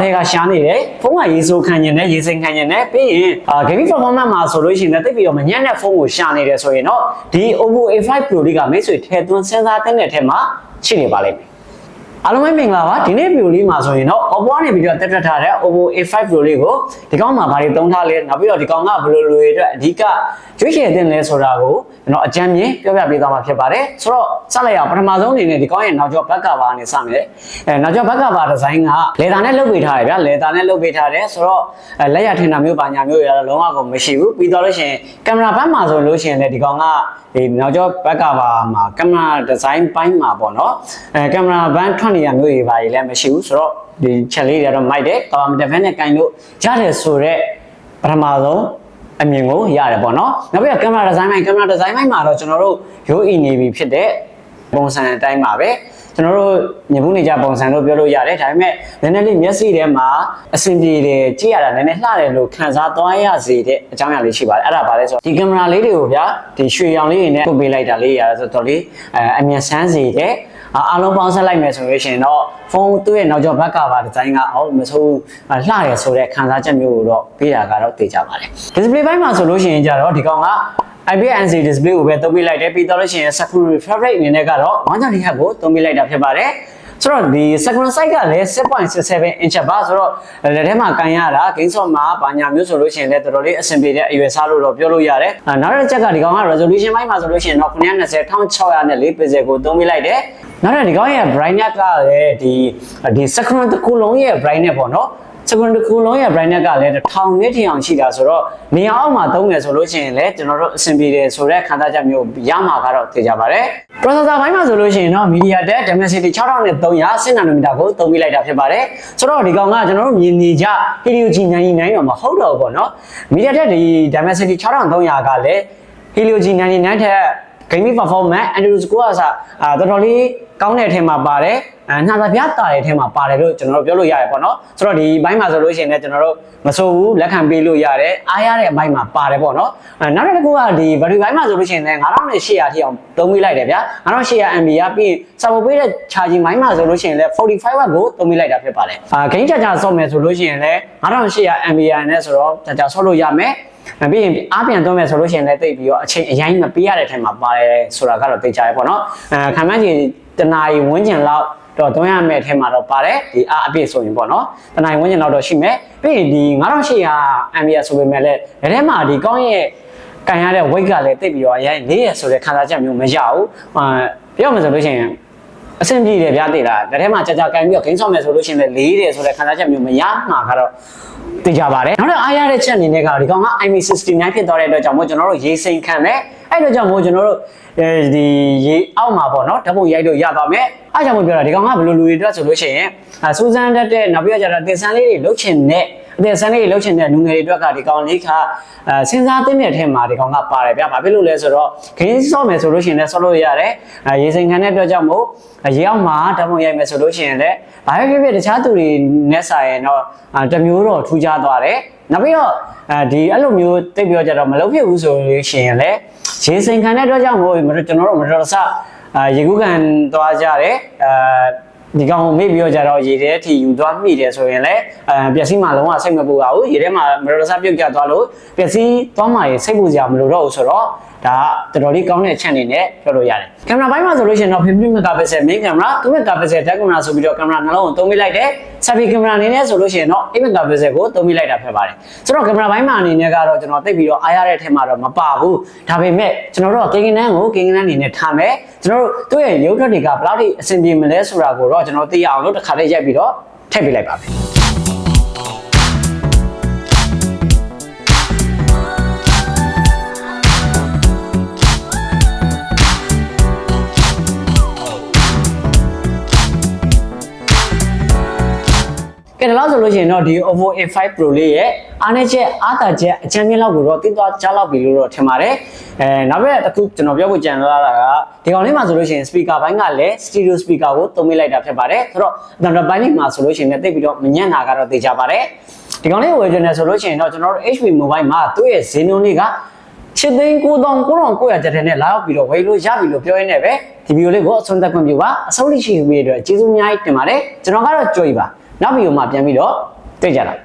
တွေကရှားနေတယ်ဖုန်းကရေးဆိုခံကျင်တယ်ရေးစိမ်ခံကျင်တယ်ပြီးရင်အာ gaming performance မှာဆိုလို့ရှိရင်လည်းတိတ်ပြီးတော့မညံ့တဲ့ဖုန်းကိုရှာနေတယ်ဆိုရင်တော့ဒီ Oppo A5 Pro လေးကမိတ်ဆွေထည့်သွင်းစဉ်းစားတဲ့ထဲမှာရှိနေပါလိမ့်မယ် အားလုံးပဲမင်္ဂလာပါဒီနေ့ video လေးမှာဆိုရင်တော့ Oppo ကနေပြီးတော့တက်တက်ထားတဲ့ Oppo A5 Pro လေးကိုဒီကောင်မှာဘာတွေသုံးထားလဲနောက်ပြီးတော့ဒီကောင်ကဘယ်လိုလိုတွေအတွက်အဓိကရွေးချယ်တင်လဲဆိုတာကိုကျွန်တော်အကြမ်းမြင်ပြောပြပေးသွားမှာဖြစ်ပါတယ်ဆိုတော့စလိုက်ရအောင်ပထမဆုံးအနေနဲ့ဒီကောင်ရဲ့နောက်ကျောဘက်ကဘာနဲ့စမယ်အဲနောက်ကျောဘက်ကဘာဒီဇိုင်းကလေတာနဲ့လုပ်ပေးထားတယ်ဗျာလေတာနဲ့လုပ်ပေးထားတယ်ဆိုတော့အဲလက်ရထင်တာမျိုးပါညာမျိုးရတော့လုံးဝကိုမရှိဘူးပြီးတော့လို့ရှိရင်ကင်မရာဘက်မှာဆိုလို့ရှိရင်လည်းဒီကောင်ကဒီနောက်ကျောဘက်ကဘာမှာကင်မရာဒီဇိုင်းပိုင်းမှာပေါ့နော်အဲကင်မရာဘန်ထွက်နေရမျိုးတွေပါကြီးလည်းမရှိဘူးဆိုတော့ဒီချက်လေးတွေကတော့မိုက်တယ်ကာမီတာဖက်နဲ့ကင်လို့ရတယ်ဆိုတော့ပထမဆုံးအမြင်ကိုရတယ်ပေါ့နော်နောက်ပြီးတော့ကင်မရာဒီဇိုင်းပိုင်းကင်မရာဒီဇိုင်းပိုင်းမှာတော့ကျွန်တော်တို့ရိုးအီနေပြီဖြစ်တဲ့ပုံစံအတိုင်းပါပဲကျွန်တော်တို့ညဘူးနေကြပုံစံလို့ပြောလို့ရတယ်ဒါပေမဲ့နည်းနည်းလေးမျက်စိထဲမှာအဆင်ပြေတယ်ကြည့်ရတာနည်းနည်းလှတယ်လို့ခံစားသွားရစေတဲ့အကြောင်းအရာလေးရှိပါတယ်အဲ့ဒါပါလဲဆိုတော့ဒီကင်မရာလေးတွေကိုဗျာဒီရွှေရောင်လေးတွေနဲ့ပုတ်ပေးလိုက်တာလေးရတာဆိုတော့လေအဲအမြင်ဆန်းစေတဲ့ အားလုံးပေါင်းဆက်လိုက်မယ်ဆိုလို့ရှိရင်တော့ဖုန်းသူ့ရဲ့နောက်ကျောဘက်ကပါဒီဇိုင်းကအော်မဆိုးလှရဆိုတဲ့ခံစားချက်မျိုးကိုတော့ပေးတာကတော့သိကြပါတယ် display ဘိုင်းမှာဆိုလို့ရှိရင်ကြတော့ဒီကောင်က IPS display ကိုပဲသုံးပေးလိုက်တယ်ပြီးတော့လို့ရှိရင် security refresh rate အနေနဲ့ကတော့1.2 Hz ကိုသုံးပေးလိုက်တာဖြစ်ပါတယ် ဆိုတော့ဒီ second side ကလည်း6.67 inch ပါဆိုတော့လက်ထဲမှာကန်ရတာ game soft မှာဘာညာမျိုးဆိုလို့ရှိရင်လည်းတော်တော်လေးအဆင်ပြေတဲ့အရွယ်စားလို့တော့ပြောလို့ရတယ်။နောက်တစ်ချက်ကဒီကောင်က resolution ဘိုင်းမှာဆိုလို့ရှိရင်တော့920 1604 pixel ကိုသုံးပေးလိုက်တယ်။နောက်တစ်ဒီကောင်ရဲ့ brightness ကလည်းဒီဒီ second တစ်ခုလုံးရဲ့ brightness ပေါ့နော်။ second တစ်ခုလုံးရဲ့ brightness ကလည်း1000နစ်ထီအောင်ရှိတာဆိုတော့နေရာအောက်မှာသုံးမယ်ဆိုလို့ရှိရင်လည်းကျွန်တော်တို့အဆင်ပြေတယ်ဆိုတဲ့ခံစားချက်မျိုးရမှာကတော့သိကြပါတယ် processor ဘိုင်းမှာဆိုလို့ရှိရင်တော့ MediaTek Dimensity 6300 10 nanometer ကိုသုံးပေးလိုက်တာဖြစ်ပါတယ်ဆိုတော့ဒီကောင်ကကျွန်တော်တို့မြင်နေကြ Helio G99 တော့မဟုတ်တော့ဘူးပေါ့နော် MediaTek ဒီ Dimensity 6300ကလည်း Helio G99 ထက် gaming performance Android Score ကစားအာတော်တော်လေးကောင်းတဲ့အထက်မှာပါတယ် အဲနှာသပြားတာတဲ့အထက်မှာပါတယ်လို့ကျွန်တော်တို့ပြောလို့ရတယ်ပေါ့နော်ဆိုတော့ဒီဘိုင်းမှာဆိုလို့ရှိရင်လည်းကျွန်တော်တို့မဆိုးဘူးလက်ခံပေးလို့ရတယ်အားရတဲ့အဘိုင်းမှာပါတယ်ပေါ့နော်အဲနောက်တစ်ခုကဒီ battery ဘိုင်းမှာဆိုလို့ရှိရင်လည်း9800ထိအောင်သုံးပေးလိုက်တယ်ဗျာ9800 mAh ပြီးစာပေါ်ပေးတဲ့ charging ဘိုင်းမှာဆိုလို့ရှိရင်လည်း45 watt ကိုသုံးပေးလိုက်တာဖြစ်ပါတယ်အာ gain charger ဆော့မယ်ဆိုလို့ရှိရင်လည်း9800 mAh နဲ့ဆိုတော့ charger ဆော့လို့ရမယ်ပြီးရင်အားပြန်သွင်းမယ်ဆိုလို့ရှိရင်လည်းတိတ်ပြီးတော့အချိန်အရင်မပေးရတဲ့အချိန်မှာပါတယ်ဆိုတာကတော့သိကြရပေါ့နော်အဲခံမှန်းချင် တနာရီဝန်းကျင်လောက်တော့သွင်းရမယ့်အထက်မှာတော့ပါတယ်ဒီအားအပြည့်ဆိုရင်ပေါ့နော်တနာရီဝန်းကျင်လောက်တော့ရှိမယ်ပြီးရင်ဒီ9800 mAh ဆိုပေမဲ့လည်းလက်ထဲမှာဒီကောင်းရဲ့ကန်ရတဲ့ weight ကလည်းတိတ်ပြီးတော့အရင်လေးရဆိုတဲ့ခံစားချက်မျိုးမရဘူးအာပြောမှဆိုလို့ရှိရင် အဆင်ပြေတယ်ဗျာသိလားလက်ထဲမှာကြာကြာကန်ပြီးတော့ဂိမ်းဆော့မယ်ဆိုလို့ရှိရင်လည်းလေးတယ်ဆိုတဲ့ခံစားချက်မျိုးမရမှာကတော့သိကြပါတယ်နောက်တော့အားရတဲ့ချက်အနေနဲ့ကဒီကောင်က IME69 ဖြစ်သွားတဲ့အတွက်ကြောင့်မို့ကျွန်တော်တို့ရေးစိန်ခံတယ်အဲ့တော့ကြောင့်မို့ကျွန်တော်တို့အဲဒီရေအောက်မှာပေါ့နော်ဓာတ်ပုံရိုက်လို့ရပါမယ်အားကြောင့်မို့ပြောတာဒီကောင်ကဘယ်လိုလူတွေအတွက်ဆိုလို့ရှိရင်အစူးစမ်းတတ်တဲ့နောက်ပြီးတော့ကျတော့တင်ဆန်းလေးတွေလုတ်ချင်တဲ့ အတဲ့ဆန်းလေးတွေလုတ်ချင်တဲ့လူငယ်တွေအတွက်ကဒီကောင်လေးကအဲစဉ်းစားသိတဲ့အထက်မှာဒီကောင်ကပါတယ်ဗျာဘာဖြစ်လို့လဲဆိုတော့ဂိမ်းဆော့မယ်ဆိုလို့ရှိရင်လည်းဆော့လို့ရတယ်အဲရေစိန်ခံတဲ့အတွက်ကြောင့်မို့ရေအောက်မှာဓာတ်ပုံရိုက်မယ်ဆိုလို့ရှိရင်လည်းဘာပဲဖြစ်ဖြစ်တခြားသူတွေနဲ့ဆိုင်ရင်တော့တမျိုးတော့ထူးခြားသွားတယ်နောက်ပြီးတော့အဲဒီအဲ့လိုမျိုးတိတ်ပြောကြတော့မလုပ်ဖြစ်ဘူးဆိုလို့ရှိရင်လည်းရေစိန်ခံတဲ့အတွက်ကြောင့်မို့ကျွန်တော်တို့မတော်တဆအာရေကူးကန်သွားကြတယ်အဲ ဒီကောင်မေ့ပြီးတော့ကြတော့ရေထဲထိယူသွားမိတယ်ဆိုရင်လည်းအဲပျက်စီးမှလုံးဝစိတ်မပူပါဘူးရေထဲမှာမတော်တဆပြုတ်ကျသွားလို့ပျက်စီးသွားမှရေစိတ်ပူစရာမလိုတော့ဘူးဆိုတော့ဒါကတော်တော်လေးကောင်းတဲ့အချက်အနေနဲ့ပြောလို့ရတယ်ကင်မရာဘိုင်းမှာဆိုလို့ရှိရင်တော့50 megapixel main camera 2 megapixel back camera ဆိုပြီးတော့ကင်မရာနှလုံးကိုသုံးမိလိုက်တယ် selfie ကင်မရာအနေနဲ့ဆိုလို့ရှိရင်တော့8 megapixel ကိုသုံးမိလိုက်တာဖြစ်ပါတယ်ဆိုတော့ကင်မရာဘိုင်းမှာအနေနဲ့ကတော့ကျွန်တော်သိပြီးတော့အားရတဲ့အထက်မှာတော့မပါဘူးဒါပေမဲ့ကျွန်တော်တို့ကကင်ကင်နန်းကိုကင်ကင်နန်းအနေနဲ့ထားမယ်ကျွန်တော်တို့သူ့ရဲ့ရုပ်ထွက်တွေကဘယ်လောက်ထိအဆင်ပြေမလဲဆိုတာကိုတော့ကျွန်တော်သိရအောင်လို့တစ်ခါလေးရိုက်ပြီးတော့ထည့်ပေးလိုက်ပါမယ် ကဲဒါလို့ဆိုလို့ရှိရင်တော့ဒီ Oppo A5 Pro လေးရဲ့အားနည်းချက်အားသာချက်အချမ်းမြင့်လောက်ကိုတော့သိသွားကြားလောက်ပြီလို့တော့ထင်ပါတယ်အဲနောက်ပြီးတစ်ခုကျွန်တော်ပြောဖို့ကြံလာတာကဒီကောင်လေးမှာဆိုလို့ရှိရင် speaker ဘိုင်းကလည်း stereo speaker ကိုသုံးမိလိုက်တာဖြစ်ပါတယ်ဆိုတော့အတန်တဘိုင်းလေးမှာဆိုလို့ရှိရင်လည်းသိပြီးတော့မညံ့တာကတော့သိကြပါတယ်ဒီကောင်လေးကိုဝယ်ကြတယ်ဆိုလို့ရှိရင်တော့ကျွန်တော်တို့ HP Mobile မှာသူ့ရဲ့ဈေးနှုန်းလေးကချစ်သိန်း9900ကျပ်တဲ့နဲ့လာရောက်ပြီးတော့ဝယ်လို့ရပြီလို့ပြောရင်းနဲ့ပဲဒီဗီဒီယိုလေးကိုအဆုံးသတ်ခွင့်ပြုပါအဆုံးထိရှိပြီးတဲ့အတွက်ကျေးဇူးအများကြီးတင်ပါတယ်ကျွန်တော်ကတော့ကြွေပါ နောက်ဗီဒီယိုမှာပြန်ပြီးတော့တွေ့ကြလား